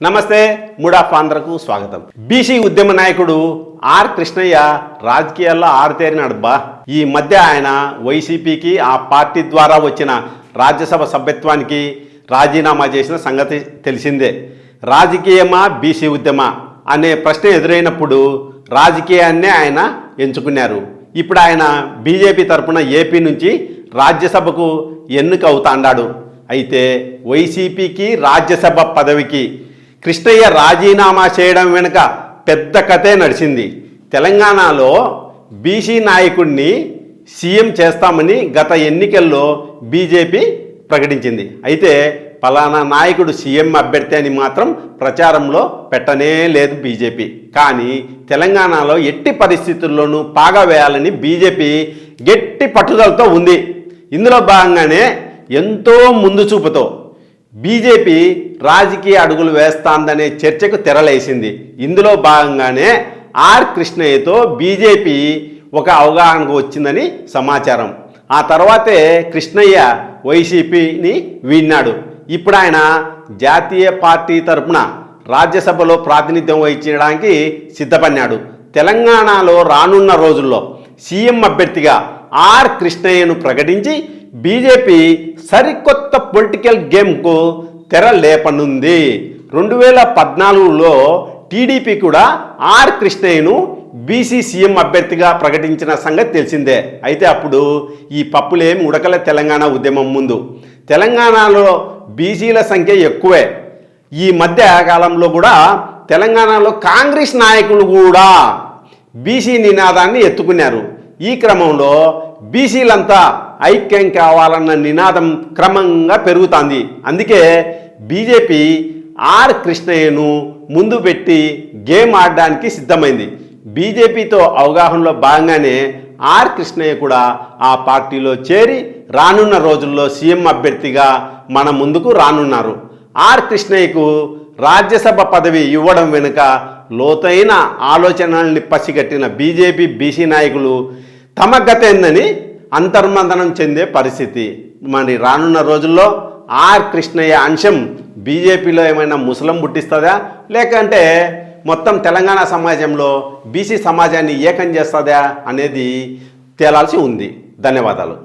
నమస్తే మూడాఫ్ ఆంధ్రకు స్వాగతం. బీసీ ఉద్యమ నాయకుడు ఆర్ కృష్ణయ్య రాజకీయాల్లో ఆరుతేరినాడు బా. ఈ మధ్య ఆయన వైసీపీకి ఆ పార్టీ ద్వారా వచ్చిన రాజ్యసభ సభ్యత్వానికి రాజీనామా చేసిన సంగతి తెలిసిందే. రాజకీయమా బీసీ ఉద్యమా అనే ప్రశ్న ఎదురైనప్పుడు రాజకీయాన్నే ఆయన ఎంచుకున్నారు. ఇప్పుడు ఆయన బీజేపీ తరపున ఏపీ నుంచి రాజ్యసభకు ఎన్నిక అవుతాండాడు. అయితే వైసీపీకి రాజ్యసభ పదవికి కృష్ణయ్య రాజీనామా చేయడం వెనుక పెద్ద కథే నడిచింది. తెలంగాణలో బీసీ నాయకుడిని సీఎం చేస్తామని గత ఎన్నికల్లో బీజేపీ ప్రకటించింది. అయితే పలానా నాయకుడు సీఎం అభ్యర్థి అని మాత్రం ప్రచారంలో పెట్టనే లేదు బీజేపీ. కానీ తెలంగాణలో ఎట్టి పరిస్థితుల్లోనూ పాగా వేయాలని బీజేపీ గట్టి పట్టుదలతో ఉంది. ఇందులో భాగంగానే ఎంతో ముందు చూపుతో బీజేపీ రాజకీయ అడుగులు వేస్తాందనే చర్చకు తెరలేసింది. ఇందులో భాగంగానే ఆర్ కృష్ణయ్యతో బీజేపీ ఒక అవగాహనకు వచ్చిందని సమాచారం. ఆ తర్వాతే కృష్ణయ్య వైసీపీని వీడినాడు. ఇప్పుడు ఆయన జాతీయ పార్టీ తరపున రాజ్యసభలో ప్రాతినిధ్యం వహించడానికి సిద్ధపడినాడు. తెలంగాణలో రానున్న రోజుల్లో సీఎం అభ్యర్థిగా ఆర్ కృష్ణయ్యను ప్రకటించి బీజేపీ సరికొత్త పొలిటికల్ గేమ్కు తెర లేపనుంది. రెండు వేల పద్నాలుగులో టీడీపీ కూడా ఆర్ కృష్ణయ్యను బీసీ సీఎం అభ్యర్థిగా ప్రకటించిన సంగతి తెలిసిందే. అయితే అప్పుడు ఈ పప్పులేమి ఉడకలే తెలంగాణ ఉద్యమం ముందు. తెలంగాణలో బీసీల సంఖ్య ఎక్కువే. ఈ మధ్య కాలంలో కూడా తెలంగాణలో కాంగ్రెస్ నాయకులు కూడా బీసీ నినాదాన్ని ఎత్తుకున్నారు. ఈ క్రమంలో బీసీలంతా ఐక్యం కావాలన్న నినాదం క్రమంగా పెరుగుతుంది. అందుకే బీజేపీ ఆర్ కృష్ణయ్యను ముందు పెట్టి గేమ్ ఆడడానికి సిద్ధమైంది. బీజేపీతో అవగాహనలో భాగంగానే ఆర్ కృష్ణయ్య కూడా ఆ పార్టీలో చేరి రానున్న రోజుల్లో సీఎం అభ్యర్థిగా మన ముందుకు రానున్నారు. ఆర్ కృష్ణయ్యకు రాజ్యసభ పదవి ఇవ్వడం వెనుక లోతైన ఆలోచనల్ని పసిగట్టిన బీజేపీ బీసీ నాయకులు తమ గతేందని అంతర్మందనం చెందే పరిస్థితి. మరి రానున్న రోజుల్లో ఆర్ కృష్ణయ్య అంశం బీజేపీలో ఏమైనా ముసలం పుట్టిస్తుందా? లేకంటే మొత్తం తెలంగాణ సమాజంలో బీసీ సమాజాన్ని ఏకం చేస్తుందా అనేది తేలాల్సి ఉంది. ధన్యవాదాలు.